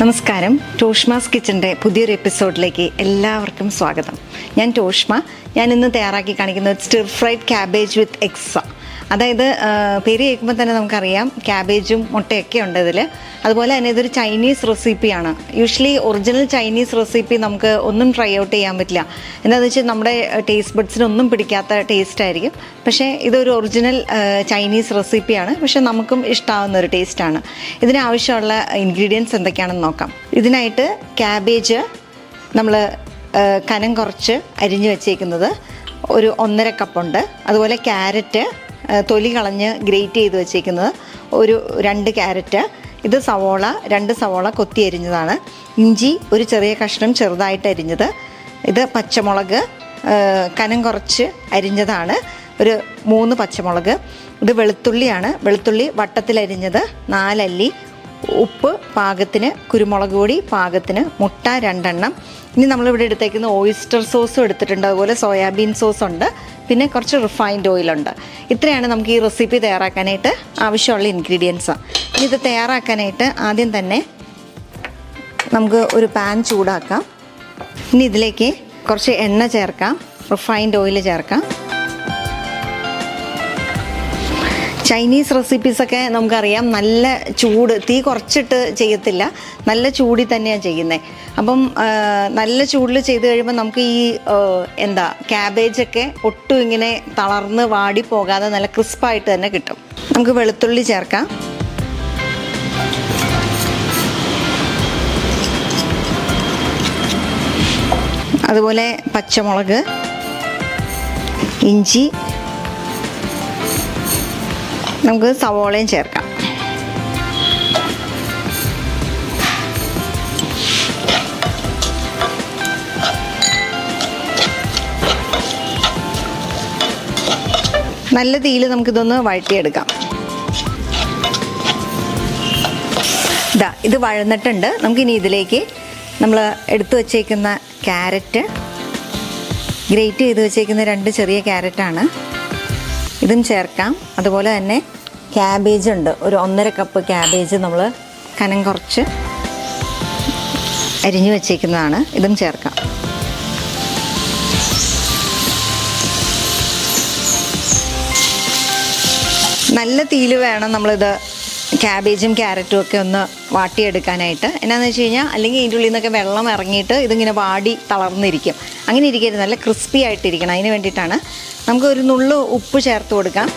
നമസ്കാരം. ടോഷ്മാസ് കിച്ചന്റെ പുതിയൊരു എപ്പിസോഡിലേക്ക് എല്ലാവർക്കും സ്വാഗതം. ഞാൻ ടോഷ്മ. ഞാൻ ഇന്ന് തയ്യാറാക്കി കാണിക്കുന്നത് stir fried cabbage with eggs അതായത് പേര് കേൾക്കുമ്പോൾ തന്നെ നമുക്കറിയാം ക്യാബേജും മുട്ടയൊക്കെ ഉണ്ട് ഇതിൽ അതുപോലെ തന്നെ ഇതൊരു ചൈനീസ് റെസിപ്പിയാണ്. യൂഷ്വലി ഒറിജിനൽ ചൈനീസ് റെസിപ്പി നമുക്ക് ഒന്നും ട്രൈ ഔട്ട് ചെയ്യാൻ പറ്റില്ല. എന്താണെന്ന് വെച്ചാൽ നമ്മുടെ ടേസ്റ്റ് ബഡ്സിനൊന്നും പിടിക്കാത്ത ടേസ്റ്റ് ആയിരിക്കും. പക്ഷേ ഇതൊരു ഒറിജിനൽ ചൈനീസ് റെസിപ്പിയാണ്. പക്ഷെ നമുക്കും ഇഷ്ടമാവുന്ന ഒരു ടേസ്റ്റാണ് ഇതിനാവശ്യമുള്ള ഇൻഗ്രീഡിയൻസ് എന്തൊക്കെയാണെന്ന് നോക്കാം. ഇതിനായിട്ട് ക്യാബേജ് നമ്മൾ കനം കുറച്ച് അരിഞ്ഞു വെച്ചേക്കുന്നത് ഒരു ഒന്നര കപ്പുണ്ട് അതുപോലെ ക്യാരറ്റ് തൊലി കളഞ്ഞ് ഗ്രേറ്റ് ചെയ്ത് വെച്ചേക്കുന്നത് ഒരു രണ്ട് ക്യാരറ്റ് ഇത് സവോള രണ്ട് സവോള കൊത്തി അരിഞ്ഞതാണ്. ഇഞ്ചി ഒരു ചെറിയ കഷ്ണം ചെറുതായിട്ട് അരിഞ്ഞത്. ഇത് പച്ചമുളക് കനം കുറച്ച് അരിഞ്ഞതാണ്. ഒരു മൂന്ന് പച്ചമുളക്. ഇത് വെളുത്തുള്ളിയാണ്. വെളുത്തുള്ളി വട്ടത്തിലരിഞ്ഞത് നാലല്ലി. ഉപ്പ് പാകത്തിന് കുരുമുളക് പൊടി പാകത്തിന് മുട്ട രണ്ടെണ്ണം. ഇനി നമ്മളിവിടെ എടുത്തേക്കുന്ന ഓയിസ്റ്റർ സോസും എടുത്തിട്ടുണ്ട്. അതുപോലെ സോയാബീൻ സോസ് ഉണ്ട്. പിന്നെ കുറച്ച് റിഫൈൻഡ് ഓയിലുണ്ട് ഇത്രയാണ് നമുക്ക് ഈ റെസിപ്പി തയ്യാറാക്കാനായിട്ട് ആവശ്യമുള്ള ഇൻഗ്രീഡിയൻസ് ഇനി ഇത് തയ്യാറാക്കാനായിട്ട് ആദ്യം തന്നെ നമുക്ക് ഒരു പാൻ ചൂടാക്കാം. ഇനി ഇതിലേക്ക് കുറച്ച് എണ്ണ ചേർക്കാം. റിഫൈൻഡ് ഓയിൽ ചേർക്കാം. ചൈനീസ് റെസിപ്പീസൊക്കെ നമുക്കറിയാം. നല്ല ചൂട് തീ കുറച്ചിട്ട് ചെയ്യത്തില്ല. നല്ല ചൂടിൽ തന്നെയാണ് ചെയ്യുന്നത് അപ്പം നല്ല ചൂടിൽ ചെയ്ത് കഴിയുമ്പോൾ നമുക്ക് ഈ എന്താ ക്യാബേജൊക്കെ ഒട്ടും ഇങ്ങനെ തളർന്ന് വാടി പോകാതെ നല്ല ക്രിസ്പായിട്ട് തന്നെ കിട്ടും. നമുക്ക് വെളുത്തുള്ളി ചേർക്കാം. അതുപോലെ പച്ചമുളക് ഇഞ്ചി നമുക്ക് സവോളയും ചേർക്കാം. നല്ല തീയിൽ നമുക്കിതൊന്ന് വഴറ്റിയെടുക്കാം. ഇതാ ഇത് വഴന്നിട്ടുണ്ട്. നമുക്കിനി ഇതിലേക്ക് നമ്മൾ എടുത്തു വച്ചേക്കുന്ന ക്യാരറ്റ് ഗ്രേറ്റ് ചെയ്ത് വെച്ചേക്കുന്ന രണ്ട് ചെറിയ ക്യാരറ്റാണ്. ഇതും ചേർക്കാം. അതുപോലെ തന്നെ ക്യാബേജ് ഉണ്ട്. ഒരു ഒന്നര കപ്പ് ക്യാബേജ് നമ്മൾ കനം കുറച്ച് അരിഞ്ഞു വെച്ചേക്കുന്നതാണ്. ഇതും ചേർക്കാം. നല്ല തീയിൽ വേണം നമ്മളിത് ക്യാബേജും ക്യാരറ്റും ഒക്കെ ഒന്ന് വാട്ടിയെടുക്കാനായിട്ട്. എന്നാന്ന് വെച്ച് കഴിഞ്ഞാൽ അല്ലെങ്കിൽ ഇതിന്റെ ഉള്ളിൽ നിന്നൊക്കെ വെള്ളം ഇറങ്ങിയിട്ട് ഇതിങ്ങനെ വാടി തളർന്നിരിക്കും. അങ്ങനെ ഇരിക്കരുത് നല്ല ക്രിസ്പി ആയിട്ടിരിക്കണം. അതിന് വേണ്ടിയിട്ടാണ് നമുക്ക് ഒരു നുള്ളു ഉപ്പ് ചേർത്ത് കൊടുക്കാം.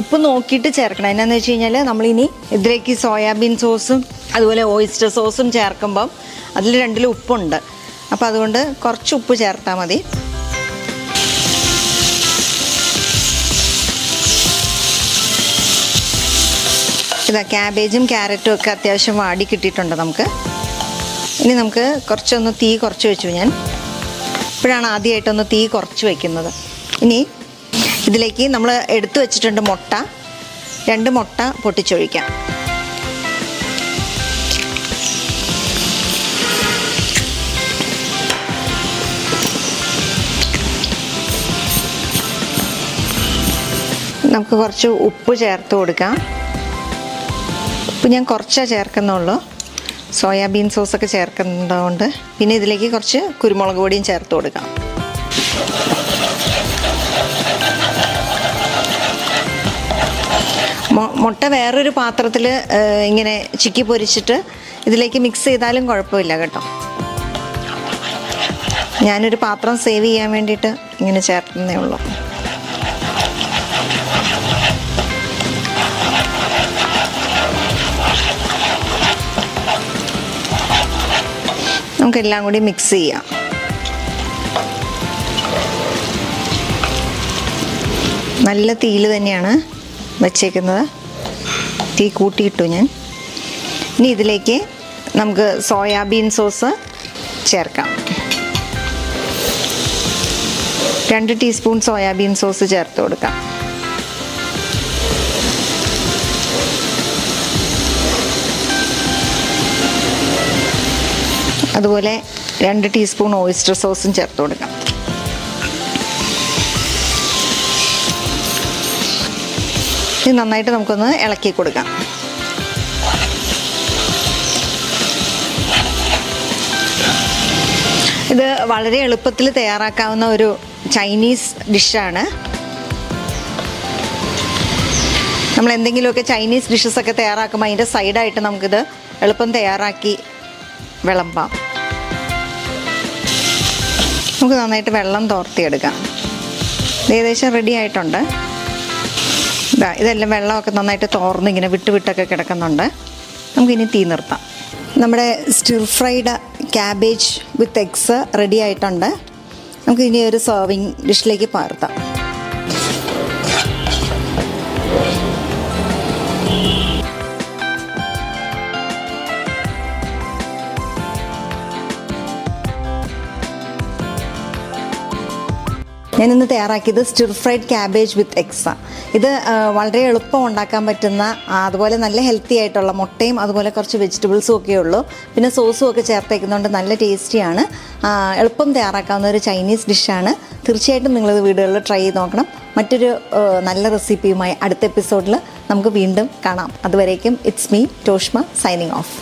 ഉപ്പ് നോക്കിയിട്ട് ചേർക്കണം. എന്നാന്ന് വെച്ച് കഴിഞ്ഞാൽ നമ്മളിനി ഇതിലേക്ക് സോയാബീൻ സോസും അതുപോലെ ഓയിസ്റ്റർ സോസും ചേർക്കുമ്പം അതിൽ രണ്ടിലും ഉപ്പുണ്ട്. അപ്പോൾ അതുകൊണ്ട് കുറച്ച് ഉപ്പ് ചേർത്താൽ മതി. ഇതാ ക്യാബേജും ക്യാരറ്റും ഒക്കെ അത്യാവശ്യം വാടി കിട്ടിയിട്ടുണ്ട് നമുക്ക്. ഇനി നമുക്ക് കുറച്ചൊന്ന് തീ കുറച്ച് വെച്ചു ഞാൻ. ഇപ്പോഴാണ് ആദ്യമായിട്ടൊന്ന് തീ കുറച്ച് വയ്ക്കുന്നത് ഇനി ഇതിലേക്ക് നമ്മൾ എടുത്തു വെച്ചിട്ടുണ്ട് മുട്ട. രണ്ട് മുട്ട പൊട്ടിച്ചൊഴിക്കാം. നമുക്ക് കുറച്ച് ഉപ്പ് ചേർത്ത് കൊടുക്കാം. ഉപ്പ് ഞാൻ കുറച്ചേ ചേർക്കുന്നുള്ളൂ. സോയാബീൻ ഒക്കെ ചേർക്കുന്നതുകൊണ്ട് പിന്നെ ഇതിലേക്ക് കുറച്ച് കുരുമുളക് പൊടിയും ചേർത്ത് കൊടുക്കാം. മുട്ട വേറൊരു പാത്രത്തിൽ ഇങ്ങനെ ചിക്കി പൊരിച്ചിട്ട് ഇതിലേക്ക് മിക്സ് ചെയ്താലും കുഴപ്പമില്ല കേട്ടോ. ഞാനൊരു പാത്രം സേവ് ചെയ്യാൻ വേണ്ടിയിട്ട് ഇങ്ങനെ ചേർക്കുന്നേ ഉള്ളൂ. നമുക്കെല്ലാം കൂടി മിക്സ് ചെയ്യാം. നല്ല തീയിൽ തന്നെയാണ് വച്ചേക്കുന്നത്. തീ കൂട്ടിയിട്ടു ഞാൻ. ഇനി ഇതിലേക്ക് നമുക്ക് സോയാബീൻ സോസ് ചേർക്കാം. രണ്ട് ടീസ്പൂൺ സോയാബീൻ സോസ് ചേർത്ത് കൊടുക്കാം. അതുപോലെ രണ്ട് ടീസ്പൂൺ ഓയിസ്റ്റർ സോസും ചേർത്ത് കൊടുക്കാം. ഇത് നന്നായിട്ട് നമുക്കൊന്ന് ഇളക്കി കൊടുക്കാം. ഇത് വളരെ എളുപ്പത്തിൽ തയ്യാറാക്കാവുന്ന ഒരു ചൈനീസ് ഡിഷാണ് നമ്മൾ എന്തെങ്കിലുമൊക്കെ ചൈനീസ് ഡിഷസ് ഒക്കെ തയ്യാറാക്കുമ്പോൾ അതിന്റെ സൈഡായിട്ട് നമുക്കിത് എളുപ്പം തയ്യാറാക്കി വിളമ്പാം. നമുക്ക് നന്നായിട്ട് വെള്ളം തോർത്തിയെടുക്കാം. ഏകദേശം റെഡി ആയിട്ടുണ്ട്. ഇതാ ഇതെല്ലാം വെള്ളമൊക്കെ നന്നായിട്ട് തോർന്ന് ഇങ്ങനെ വിട്ടുവിട്ടൊക്കെ കിടക്കുന്നുണ്ട്. നമുക്കിനി തീ നിർത്താം. നമ്മുടെ stir fried cabbage with eggs ready ആയിട്ടുണ്ട്. നമുക്ക് ഇനി ഒരു സെർവിങ് ഡിഷിലേക്ക് പകർത്താം. ഞാനിന്ന് തയ്യാറാക്കിയത് stir fried cabbage with eggs ഇത് വളരെ എളുപ്പം ഉണ്ടാക്കാൻ പറ്റുന്ന അതുപോലെ നല്ല ഹെൽത്തി ആയിട്ടുള്ള മുട്ടയും അതുപോലെ കുറച്ച് വെജിറ്റബിൾസും ഒക്കെ ഉള്ളൂ. പിന്നെ സോസും ഒക്കെ ചേർത്തേക്കുന്നതുകൊണ്ട് നല്ല ടേസ്റ്റിയാണ് എളുപ്പം തയ്യാറാക്കാവുന്ന ഒരു ചൈനീസ് ഡിഷാണ് തീർച്ചയായിട്ടും നിങ്ങളിത് വീടുകളിൽ ട്രൈ ചെയ്ത് നോക്കണം. മറ്റൊരു നല്ല റെസിപ്പിയുമായി അടുത്ത എപ്പിസോഡിൽ നമുക്ക് വീണ്ടും കാണാം. അതുവരേക്കും it's me Toshma signing off